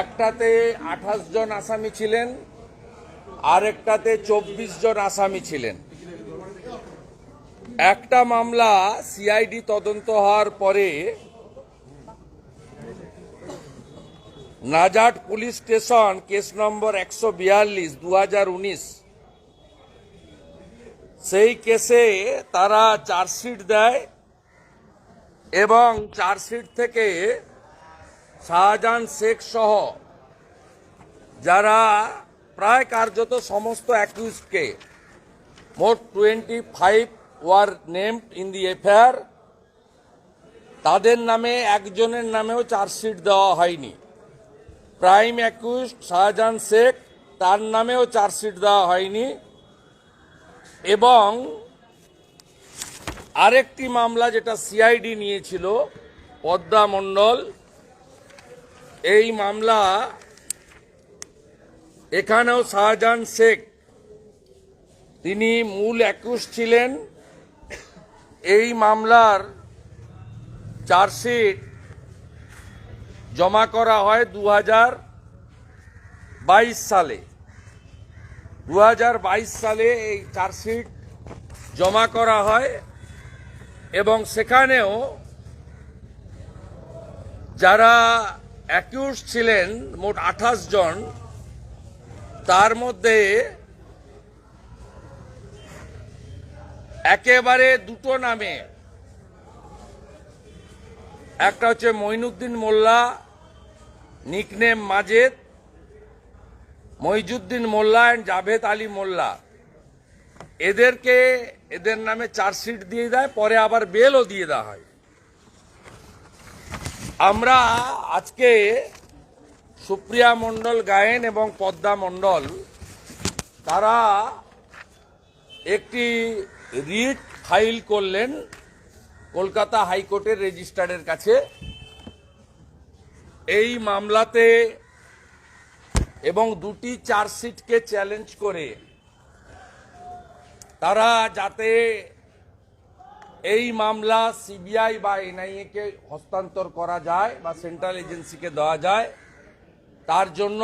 একটাতে আঠাশ জন আসামি ছিলেন, আরেকটাতে চব্বিশ জন আসামি ছিলেন। একটা মামলা সিআইডি তদন্ত হওয়ার পরে Nazat police station case number একশো বিয়াল্লিশ দু সেই কেসে তারা চার্জশিট দেয় এবং চার্জশিট থেকে শাহজাহান শেখ সহ যারা প্রায় কার্যত সমস্ত অ্যাকিউজকে মোট twenty five were named in the FIR, তাদের নামে একজনের নামেও চার্জশিট দেওয়া হয়নি। প্রাইম অ্যাকিউজ শাহজাহান শেখ তার নামেও চার্জশিট দেওয়া হয়নি এবং আরেকটি মামলা যেটা সিআইডি নিয়েছিল, পদ্মা মণ্ডল এই মামলা এখানেও শাহজাহান শেখ, তিনি মূল অ্যাকুশ ছিলেন। এই মামলার চার্জশিট জমা করা হয় দু সালে। দু হাজার বাইশ সালে এই চার্জশিট জমা করা হয় এবং সেখানেও যারা অ্যাকিউজ ছিলেন মোট আঠাশ জন। তার মধ্যে একেবারে দুটো নামে। একটা হচ্ছে মঈনুদ্দিন মোল্লা, নিকনেম মাজেদ মহিজুদ্দিন মোল্লা অ্যান্ড জাভেদ আলী মোল্লা। এদেরকে, এদের নামে চার্জশিট দিয়ে দেয়, পরে আবার বেলও দিয়ে দেওয়া হয়। আমরা আজকে সুপ্রিয়া মণ্ডল গায়েন এবং পদ্মা মণ্ডল, তারা একটি রিট ফাইল করলেন কলকাতা হাইকোর্টের রেজিস্ট্রারের কাছে। এই মামলাতে এবং দুটি চার্জশিটকে চ্যালেঞ্জ করে তারা যাতে এই মামলা সিবিআই বা এনআইএ কে হস্তান্তর করা যায় বা সেন্ট্রাল এজেন্সিকে দেওয়া যায়, তার জন্য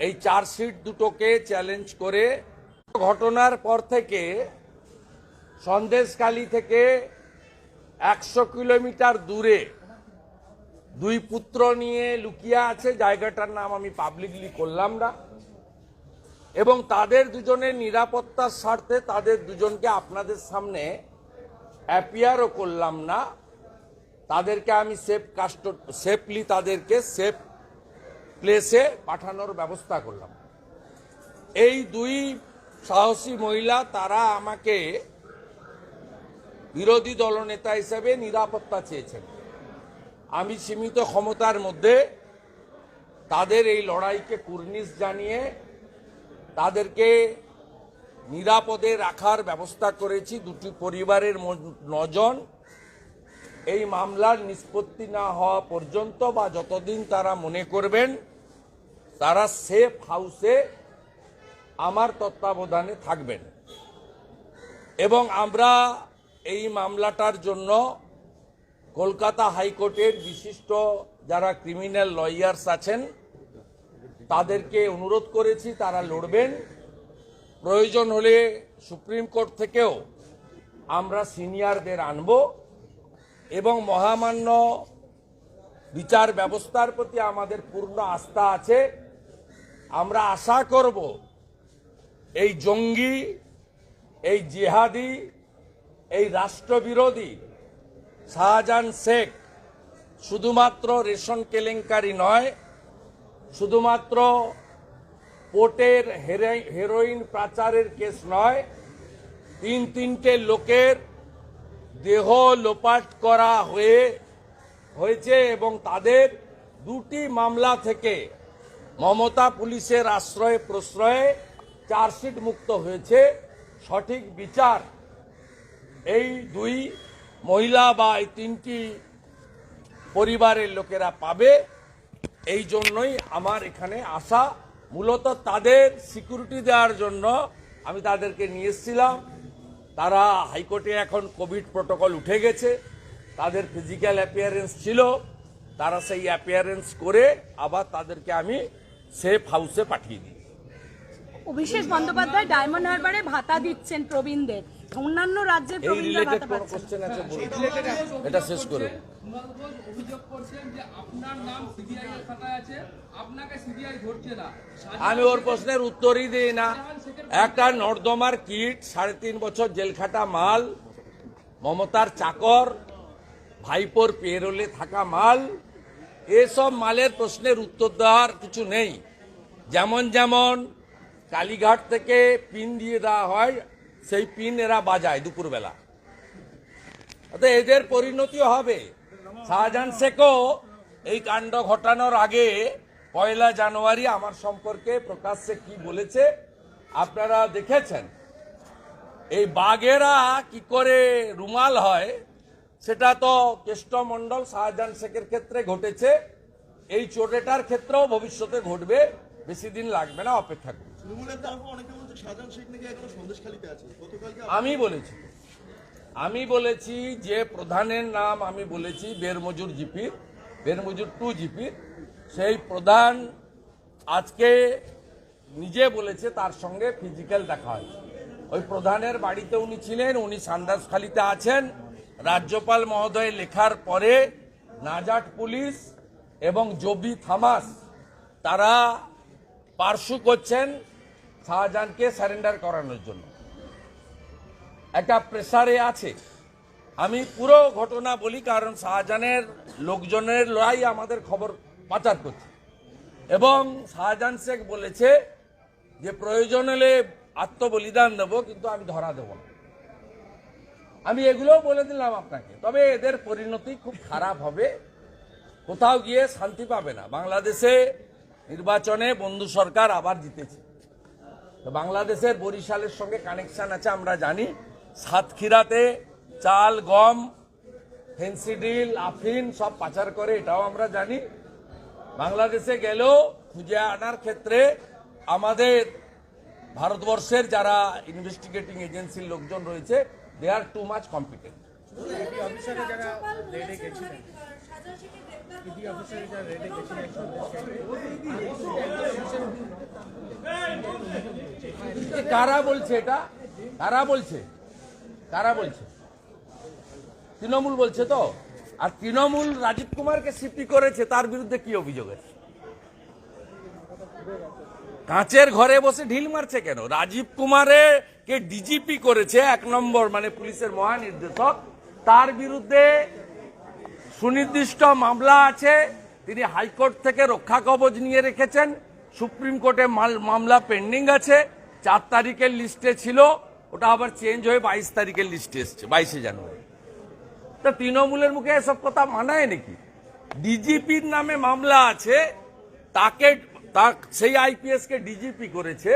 এই চার্জশিট দুটোকে চ্যালেঞ্জ করে ঘটনার পর থেকে সন্দেশকালী থেকে একশো কিলোমিটার দূরে দুই পুত্র নিয়ে লুকিয়ে আছে, জায়গাটার নাম আমি পাবলিকলি করলাম না। এবং তাদের দুজনের নিরাপত্তার স্বার্থে তাদের দুজনকে আপনাদের সামনে অ্যাপিয়ারও করলাম না। তাদেরকে আমি সেফ কাস্ট সেফলি তাদেরকে সেফ প্লেসে পাঠানোর ব্যবস্থা করলাম। এই দুই সাহসী মহিলা, তারা আমাকে বিরোধী দলনেতা হিসেবে নিরাপত্তা চেয়েছেন। আমি সীমিত ক্ষমতার মধ্যে তাদের এই লড়াইকে কুর্নিশ জানিয়ে তাদেরকে নিরাপদে রাখার ব্যবস্থা করেছি। দুটি পরিবারের নজন। এই মামলার নিষ্পত্তি না হওয়া পর্যন্ত বা যতদিন তারা মনে করবেন, তারা সেফ হাউসে আমার তত্ত্বাবধানে থাকবেন। এবং আমরা এই মামলাটার জন্য কলকাতা হাইকোর্টের বিশিষ্ট যারা ক্রিমিনাল লয়ার্স আছেন, তাদেরকে অনুরোধ করেছি, তারা লড়বেন। প্রয়োজন হলে সুপ্রিম কোর্ট থেকেও আমরা সিনিয়রদের আনব এবং মহামান্য বিচার ব্যবস্থার প্রতি আমাদের পূর্ণ আস্থা আছে। আমরা আশা করব এই জঙ্গি, এই জিহাদি, এই রাষ্ট্রবিরোধী শাহজাহান শেখ শুধুমাত্র রেশন কেলেঙ্কারি নয়, শুধুমাত্র পোর্টের হেরোইন পাচারের কেস নয়। তিন তিনটে লোকের দেহ লোপাট করা হয়ে হয়েছে এবং তাদের দুটি মামলা থেকে মমতা পুলিশের আশ্রয়ে প্রশ্রয়ে চার্জশিট মুক্ত হয়েছে। সঠিক বিচার এই দুই মহিলা বা এই তিনটি পরিবারের লোকেরা পাবে। এই জন্যই আমার এখানে আসা মূলত তাদের সিকিউরিটি দেওয়ার জন্য আমি তাদেরকে নিয়ে এসেছিলাম। তারা হাইকোর্টে এখন কোভিড প্রোটোকল উঠে গেছে। তাদের ফিজিক্যাল অ্যাপিয়ারেন্স ছিল। তারা সেই অ্যাপিয়ারেন্স করে আবার তাদেরকে আমি সেফ হাউসে পাঠিয়ে দিই। অভিষেক বন্দ্যোপাধ্যায় ডায়মন্ড হারবারে ভাতা দিচ্ছেন প্রবীণদের। অন্যান্য রাজ্যের এই প্রবীণরা রিলেটেড ভাতা কোন পাচ্ছেন কোশ্চেন আছে বলুন। এটা শেষ করে কুণাল অভিযোগ করছেন যে আপনার নাম সিবিআই এর খাতায় আছে আপনাকে সিবিআই ধরছে না। আমি ওর প্রশ্নের উত্তরই দিই না। একটা নর্দমার কিট সাড়ে তিন বছর জেলখাটা মাল মমতার চাকর ভাইপোর পেরোলে থাকা মাল এসব মালের প্রশ্নের উত্তর দেওয়ার কিছু নেই। যেমন যেমন কালীঘাট থেকে পিন দিয়ে দেওয়া হয় সেই পিন এরা বাজায় দুপুরবেলা। অতএব এদের পরিণতিও হবে। শাহজাহান শেখও এই কাণ্ড ঘটানোর আগে পয়লা জানুয়ারি আমার সম্পর্কে প্রকাশ্যে কি বলেছে আপনারা দেখেছেন? এই বাঘেরা কি করে রুমাল হয় সেটা তো কেষ্টমণ্ডল শাহজাহান শেখের ক্ষেত্রে ঘটেছে। এই চোরেটার ক্ষেত্রেও ভবিষ্যতে ঘটবে। বেশি দিন লাগবে না, অপেক্ষা করুন। গতকালকে আমি বলেছি। আমি বলেছি যে প্রধানের নাম আমি বলেছি বেরমজুর জিপির বেরমজুর টু জিপির সেই প্রধান আজকে নিজে বলেছে তার সঙ্গে ফিজিক্যাল দেখা হয়েছে ওই প্রধানের বাড়িতে উনি ছিলেন, উনি সান্দাসখালিতে আছেন। রাজ্যপাল মহোদয় লেখার পরে নাজাট পুলিশ এবং জবি থামাস তারা পার্শ্ব করছেন। শাহজাহানকে সারেন্ডার করানোর জন্য। একটা প্রেসারে আছে। আমি পুরো ঘটনা বলি কারণ শাহজাহানের লোকজনের লড়াই আমাদের খবর পাচার করছে। এবং শাহজাহান শেখ বলেছে যে, প্রয়োজন হলে আত্মবলিদান দেব, কিন্তু আমি ধরা দেব না। আমি এগুলোও বলে দিলাম আপনাকে। তবে এদের পরিণতি খুব খারাপ হবে। কোথাও গিয়ে শান্তি পাবে না। বাংলাদেশে নির্বাচনে বন্ধু সরকার আবার জিতেছে। বাংলাদেশের বরিশালের সঙ্গে কানেকশন আছে আমরা জানি। সাতক্ষীরাতে চাল গম ফেন্সিডিল আফিন সব পাচার করে এটাও আমরা জানি। বাংলাদেশে গেলেও খুঁজে আনার ক্ষেত্রে আমাদের ভারতবর্ষের যারা ইনভেস্টিগেটিং এজেন্সির লোকজন রয়েছে they are too much competent কারা বলছে এটা? কারা বলছে? কারা বলছে? তৃণমূল বলছে তো? আর তৃণমূল রাজীব কুমারকে সিপি করেছে, তার বিরুদ্ধে কি অভিযোগ আছে? কাঁচের ঘরে বসে ঢিল মারছে কেন? রাজীব কুমারে কে ডিজিপি করেছে, এক নম্বর মানে পুলিশের মহানির্দেশক, তার বিরুদ্ধে সুনির্দিষ্ট মামলা আছে। তিনি হাইকোর্ট থেকে রক্ষা কবচ নিয়ে রেখেছেন। সুপ্রিম কোর্টে মামলা পেন্ডিং আছে। চার তারিখের লিস্টে ছিল। ওটা আবার চেঞ্জ হয়ে বাইশ তারিখের লিস্টে এসছে, বাইশে জানুয়ারি। তা তৃণমূলের মুখে এসব কথা মানায় নাকি? ডিজিপির নামে মামলা আছে। তাকে সেই আইপিএস কে ডিজিপি করেছে।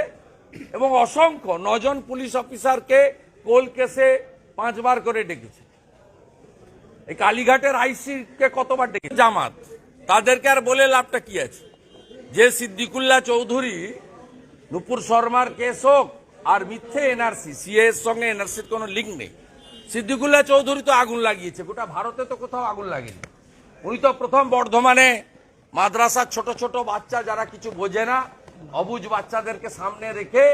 এবং অসংখ্য নজন পুলিশ অফিসারকে কোল কেসে পাঁচবার করে ডেকেছে। এই কালীঘাটের আইসি কে কতবার ডেকে জামাত। তাদেরকে আর বলে লাভটা কি আছে? যে সিদ্দিকুল্লাহ চৌধুরী, নুপুর শর্মার কেস হোক আর মিথ্যে এনআরসি সিএ এর সঙ্গে এনআরসির কোনো লিঙ্ক নেই। সিদ্দিকুল্লাহ চৌধুরী তো আগুন লাগিয়েছে। গোটা ভারতে তো কোথাও আগুন লাগেনি। উনি তো প্রথম বর্ধমানে মাদ্রাসার ছোট ছোট বাচ্চা যারা কিছু বোঝে না, অবুজ বাচ্চাদেরকে সামনে রেখে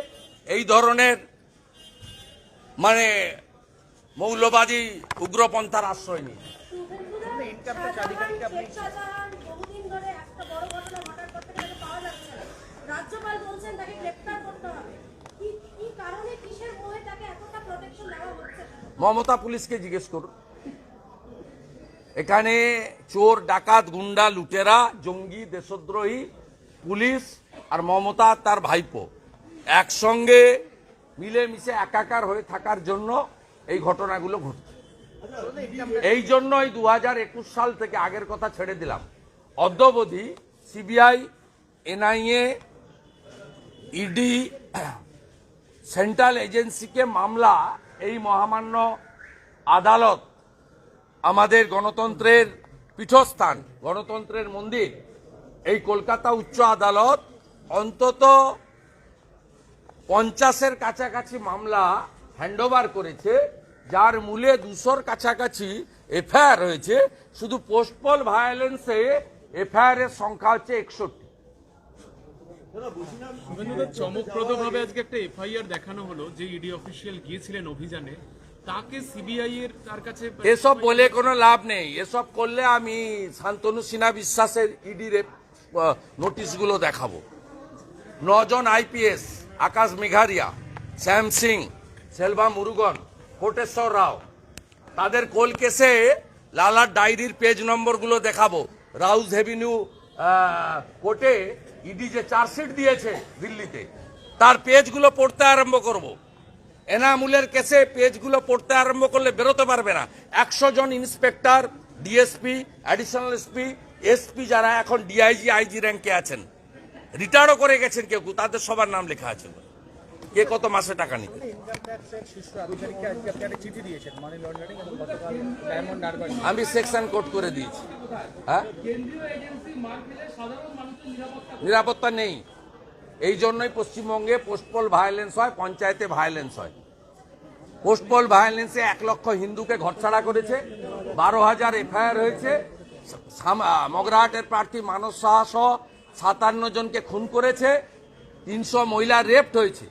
এই ধরনের মানে মৌলবাদী উগ্রপন্থার আশ্রয় নিয়ে শেখ শাহজাহান বহুদিন ধরে একটা বড় ঘটনা ঘটার পর থেকে তাকে পাওয়া যাচ্ছে না। রাজ্যপাল বলছেন তাকে গ্রেপ্তার করতে হবে কি কি কারণে কিসের মোহে তাকে এতটা প্রোটেকশন দেওয়া হচ্ছে না? মমতা পুলিশকে জিজ্ঞেস করুন এখানে চোর ডাকাত গুন্ডা লুটেরা জঙ্গি দেশদ্রোহী পুলিশ আর মমতা তার ভাইপো একসঙ্গে মিলেমিশে একাকার হয়ে থাকার জন্য এই ঘটনাগুলো ঘটছে। এই জন্যই দু হাজার একুশ সাল থেকে আগের কথা ছেড়ে দিলাম। অদ্যবধি সিবিআই, এনআইএ, ইডি, সেন্ট্রাল এজেন্সিকে মামলা, এই মহামান্য আদালত, আমাদের গণতন্ত্রের পীঠস্থান, গণতন্ত্রের মন্দির, এই কলকাতা উচ্চ আদালত অন্তত পঞ্চাশের কাছাকাছি মামলা হ্যান্ডওভার করেছে যার মূলে দুশোর কাছাকাছি এফআইআর হয়েছে শুধু পোস্টপল ভায়োলেন্সে এফআইআর এর সংখ্যা হচ্ছে একষট্টি। চমকপ্রদভাবে আজকে একটা এফআইআর দেখানো হলো যে ইডি অফিসিয়াল গিয়েছিলেন অভিযানে। তাকে সিবিআই এর তার কাছে এসব বলে কোনো লাভ নেই। এসব করলে আমি শান্তনু সিনহা বিশ্বাসের ইডির নোটিশগুলো দেখাবো। নজন আইপিএস আকাশ মেঘারিয়া শ্যাম সিং সেলভা মুরুগন কোটেশ্বর রাও। তাদের কোল কেসে লালার ডায়েরির পেজ নম্বরগুলো দেখাবো। রাউজ হেভিনিউ কোর্টে ইডি যে চার্জশিট দিয়েছে দিল্লিতে তার পেজগুলো পড়তে আরম্ভ করব। এনামুলের কেসে পেজগুলো পড়তে আরম্ভ করলে বেরোতে পারবে না। একশো জন inspector DSP additional SP SP যারা এখন ডিআইজি আইজি র্যাঙ্কে আছেন। রিটায়ারও করে গেছেন কেউ কেউ, তাদের সবার নাম লেখা আছে। কে কত মাসে টাকা নিতে আমি সেকশন কোড করে দিয়েছি। হ্যাঁ? নিরাপত্তা নেই। এই জন্যই পশ্চিমবঙ্গে পোস্টপল ভায়োলেন্স হয়, পঞ্চায়েতে ভায়োলেন্স হয়। পোস্টপল ভায়োলেন্সে এক লক্ষ হিন্দুকে ঘরছাড়া করেছে, বারো হাজার এফআইআর হয়েছে। মগরাহাটের প্রার্থী মানস সাহা সহ সাতান্ন জনকে খুন করেছে, তিনশো মহিলা রেপ্ট হয়েছে।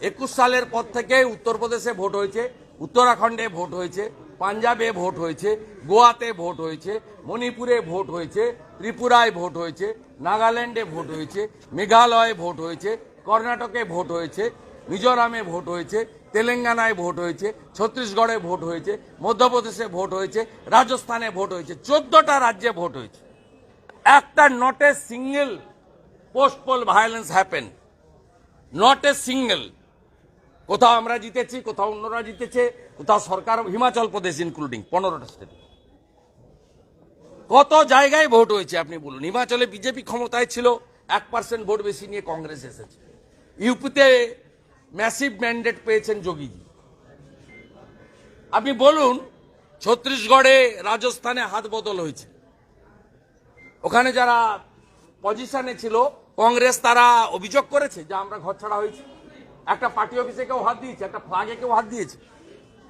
একুশ সালের পর থেকে উত্তরপ্রদেশে ভোট হয়েছে উত্তরাখণ্ডে ভোট হয়েছে পাঞ্জাবে ভোট হয়েছে গোয়াতে ভোট হয়েছে মণিপুরে ভোট হয়েছে ত্রিপুরায় ভোট হয়েছে নাগাল্যান্ডে ভোট হয়েছে মেঘালয়ে ভোট হয়েছে কর্ণাটকে ভোট হয়েছে মিজোরামে ভোট হয়েছে তেলেঙ্গানায় ভোট হয়েছে ছত্তিশগড়ে ভোট হয়েছে মধ্যপ্রদেশে ভোট হয়েছে রাজস্থানে ভোট হয়েছে চোদ্দটা রাজ্যে ভোট হয়েছে একটা not a single postpoll violence happen not a single কোথাও আমরা জিতেছি, কোথাও অন্যরা জিতেছে, কোথাও সরকার হিমাচল প্রদেশ ইনক্লুডিং পনেরোটা স্টেট কত জায়গায় ভোট হয়েছে আপনি বলুন। হিমাচলে বিজেপি ক্ষমতায় ছিল, এক পার্সেন্ট ভোট বেশি নিয়ে কংগ্রেস এসেছে। ইউপিতে ম্যাসিভ ম্যান্ডেট পেয়েছেন যোগীজি। আপনি বলুন, ছত্তিশগড়ে রাজস্থানে হাত বদল হয়েছে। ওখানে যারা পজিশনে ছিল, কংগ্রেস তারা অভিযোগ করেছে যে আমরা ঘর ছাড়া হয়েছি। একটা পার্টি অফিসে কেউ হাত দিয়েছে, একটা ফ্লাগে কেউ হাত দিয়েছে।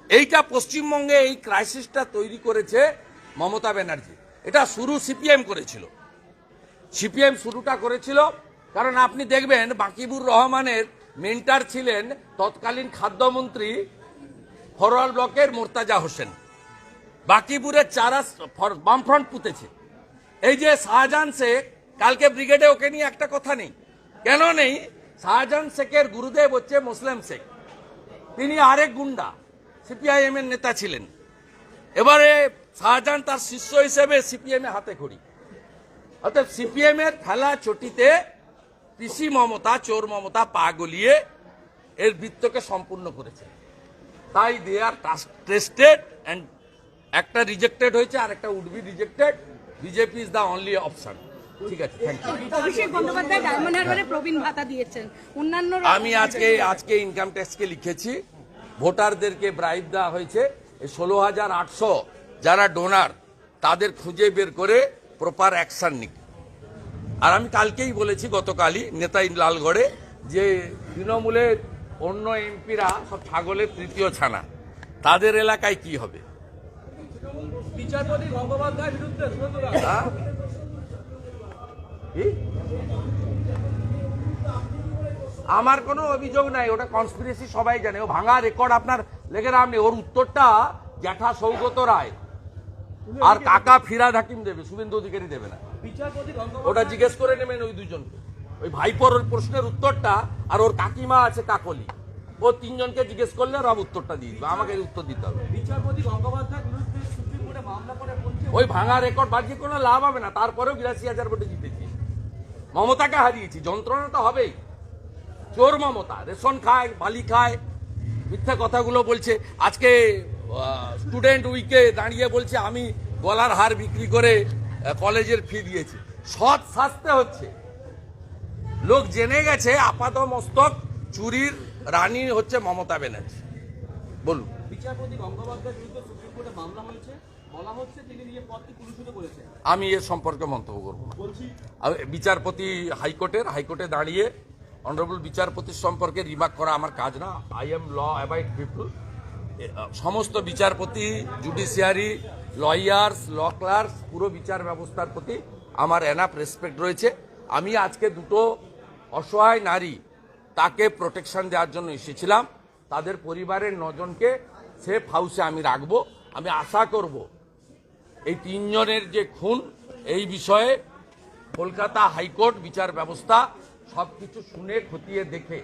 এইটা পশ্চিমবঙ্গে এই ক্রাইসিসটা তৈরি করেছে মমতা ব্যানার্জি। এটা শুরু সিপিএম করেছিল। সিপিএম শুরুটা করেছিল কারণ আপনি দেখবেন বাকিবুর রহমানের মেন্টার ছিলেন তৎকালীন খাদ্যমন্ত্রী ফরওয়াল ব্লকের মোর্তাজা হোসেন। বাকিপুরের চারা ফর- বামফ্রন্ট পুঁতেছে। এই যে শাহজাহান শেখ, কালকে ব্রিগেডে ওকে নিয়ে একটা কথা নেই। কেন নেই? শাহজাহান শেখের গুরুদেব হচ্ছে মুসলিম শেখ। তিনি আরেক গুন্ডা সিপিআইএম এর নেতা ছিলেন। এবারে শাহজাহান তার শিষ্য হিসেবে সিপিএম এ হাতে খড়ি। অর্থাৎ সিপিএম এর খেলা চটিতে পিসি মমতা, চোর মমতা পা গলিয়ে এর বৃত্তকে সম্পূর্ণ করেছে। তাই দে আর টেস্টেড অ্যান্ড একটা রিজেক্টেড হয়েছে আর একটা would be rejected BJP is the only option ঠিক আছে thank you Abhishek Bandyopadhyay Diamond হারবারে প্রবীণ ভাতা দিয়েছেন। অন্যান্য আমি আজকে আজকে ইনকাম ট্যাক্সকে লিখেছি। ভোটারদেরকে ব্রাইব দেওয়া হয়েছে। ষোলো হাজার আটশো যারা ডোনার তাদের খুঁজে বের করে প্রপার অ্যাকশন নিক। আর আমি কালকেই বলেছি গতকালই নেতাই লালগড়ে যে তৃণমূলের অন্য এমপিরা সব ছাগলের তৃতীয় ছানা। তাদের এলাকায় কি হবে? বিচারপতি গঙ্গোপাধ্যায়ের বিরুদ্ধে? আমার কোনো অভিযোগ নাই ওটা কনস্পিরেসি সবাই জানে। ও ভাঙা রেকর্ড আপনার লেগে রাম নেই। ওর উত্তরটা জ্যাঠা সৌগত রায়। আর কাকা ফিরাদ হাকিম দেবে শুভেন্দু অধিকারী দেবে না। ওটা জিজ্ঞেস করে নেবেন ওই দুজনকে। ওই ভাইপোর ওই প্রশ্নের উত্তরটা আর ওর কাকিমা আছে কাকলি। ও তিনজনকে জিজ্ঞেস করলে ওরা উত্তরটা দিয়ে দিবে। আমাকে উত্তর দিতে হবে। ওই ভাঙা রেকর্ড বাজিয়ে কোনো লাভ হবে না। তারপরেও বিরাশি হাজার ভোটে জিতেছি মমতাকে হারিয়েছি, যন্ত্রণা তো হবেই। চোর মমতা, রেশন খায়, বালি খায়, মিথ্যা কথাগুলো বলছে। আজকে স্টুডেন্ট উইকে দাঁড়িয়ে বলছে, আমি গলার হার বিক্রি করে কলেজের ফি দিয়েছি। সৎ শাস্তে হচ্ছে। লোক জেনে গেছে আপাত মস্তক চুরির রানী হচ্ছে মমতা ব্যানার্জি। বলুন। বিচারপতি গঙ্গোপাধ্যায়ের বিরুদ্ধে সুপ্রিম কোর্টে মামলা হয়েছে। আমি এর সম্পর্কে মন্তব্য করব না। আর বিচারপতি হাইকোর্টের হাইকোর্টে দাঁড়িয়ে অনারেবল বিচারপতির সম্পর্কে রিমার্ক করা আমার কাজ না। I am law abide people সমস্ত বিচারপতি জুডিশিয়ারি লয়ার্স ল ক্লার্স পুরো বিচার ব্যবস্থার প্রতি আমার এনাফ রেসপেক্ট রয়েছে। আমি আজকে দুটো অসহায় নারী তাকে প্রোটেকশন দেওয়ার জন্য এসেছিলাম। তাদের পরিবারের নজনকে সেফ হাউসে আমি রাখব। আমি আশা করব এই তিনজনের যে খুন এই বিষয়ে কলকাতা হাইকোর্ট বিচার ব্যবস্থা সবকিছু শুনে খতিয়ে দেখে